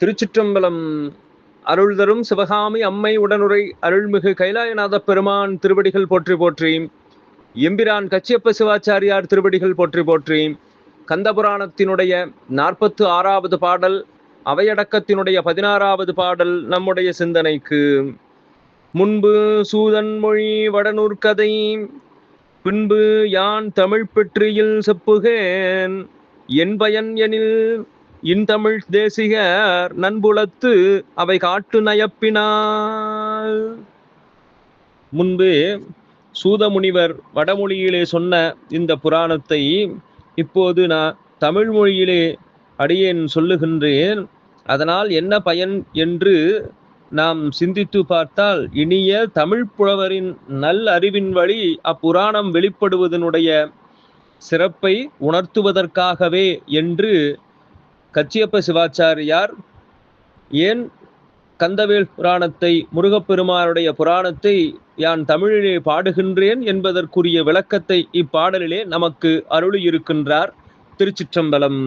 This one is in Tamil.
திருச்சிற்றம்பலம் அருள் தரும் சிவகாமி அம்மை உடனுரை அருள்மிகு கைலாயநாத பெருமான் திருவடிகள் போற்றி போற்றி. எம்பிரான் கச்சியப்ப சிவாச்சாரியார் திருவடிகள் போற்றி போற்றி. கந்தபுராணத்தினுடைய நாற்பத்து ஆறாவது பாடல் அவையடக்கத்தினுடைய பதினாறாவது பாடல் நம்முடைய சிந்தனைக்கு. முன்பு சூதன் மொழி வடநூற் கதை பின்பு யான் தமிழ் பெற்றியில் செப்புகேன். என் பயன் எனில் இன்தமிழ் தேசிகர் நண்புலத்து அவை காட்டு நயப்பினால். முன்பு சூதமுனிவர் வடமொழியிலே சொன்ன இந்த புராணத்தை இப்போது நான் தமிழ் மொழியிலே அடியேன் சொல்லுகின்றேன். அதனால் என்ன பயன் என்று நாம் சிந்தித்து பார்த்தால் இனிய தமிழ் புலவரின் நல் அறிவின் வழி அப்புராணம் வெளிப்படுவதனுடைய சிறப்பை உணர்த்துவதற்காகவே என்று கச்சியப்ப சிவாச்சாரியார் ஏன் கந்தவேல் புராணத்தை முருகப்பெருமானுடைய புராணத்தை யான் தமிழிலே பாடுகின்றேன் என்பதற்குரிய விளக்கத்தை இப்பாடலிலே நமக்கு அருளியிருக்கின்றார் திருச்சிற்றம்பலம்.